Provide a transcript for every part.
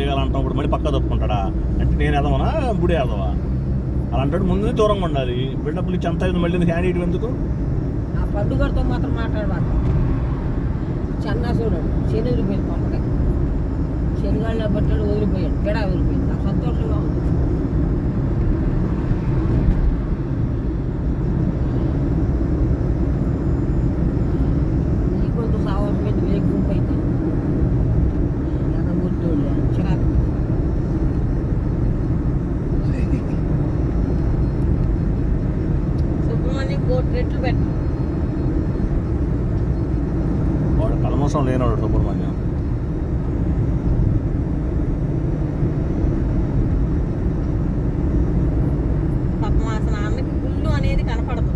చేయాలంటాం ఇప్పుడు మళ్ళీ పక్క తప్పుకుంటాడా? అంటే నేను ఎదవనా బుడి ఎదవా అలా అంటాడు ముందు దూరంగా ఉండాలి. బిల్డప్లు ఇచ్చి అంత అయింది మళ్ళీ హ్యాండ్ ఇటు ఎందుకు? ఆ పండుగతో మాత్రం మాట్లాడవాలి చన్నా చూడండి శని వదిలిపోయింది పంపగా శనిగాళ్ళ పట్టాడు వదిలిపోయాడు. పెడా వదిలిపోయింది. నాకు సంతోషంగా ఉంది. వాడు కలమోసం లేనాడు సుబ్రహ్మణ్యం పాపం అసలు ఆమెకి గుళ్ళు అనేది కనపడదు.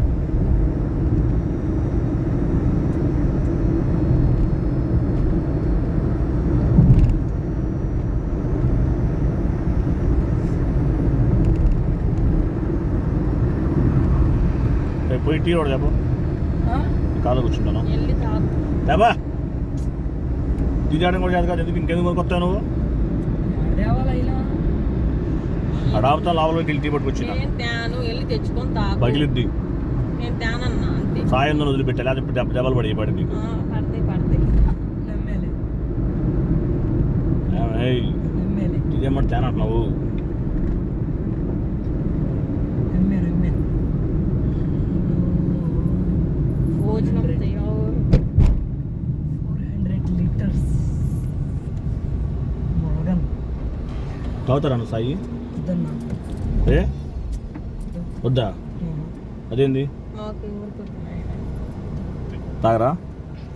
రేపు పోయి టీ కూడా చెప్పు కాలు కూర్చుంటాను లేబా చేయడం కూడా చేత కాదు ఎందుకు ఇంకెందుకు కొనుక్కొస్తావు నువ్వు అడాపుతా లోపలికి వెళ్ళి టీ పట్టుకొచ్చిన పగిలిద్ది నేను తేనన్నా అంతే. సాయం వదిలిపెట్టాలి దెబ్బ దెబ్బలు పడి పడి నీకు. ఇదేమంటే తేనంటున్నావు తాగుతారా నువ్వు సాయి ఏ? వద్దా. అదేంది? తాగరా?